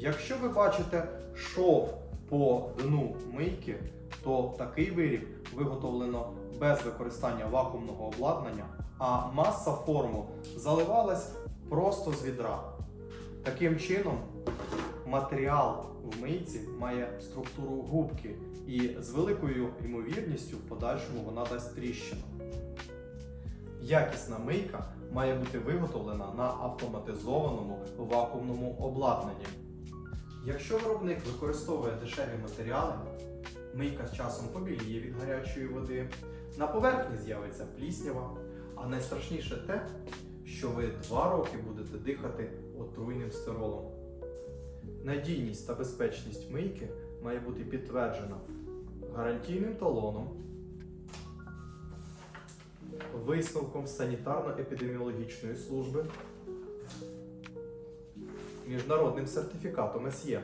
Якщо ви бачите шов по дну мийки, то такий виріб виготовлено без використання вакуумного обладнання, а маса форму заливалась просто з відра. Таким чином, матеріал в мийці має структуру губки, і з великою ймовірністю в подальшому вона дасть тріщину. Якісна мийка має бути виготовлена на автоматизованому вакуумному обладнанні. Якщо виробник використовує дешеві матеріали, мийка з часом побіліє від гарячої води, на поверхні з'явиться пліснява, а найстрашніше те, що ви два роки будете дихати отруйним стиролом. Надійність та безпечність мийки має бути підтверджена гарантійним талоном, висновком санітарно-епідеміологічної служби, міжнародним сертифікатом СЄ.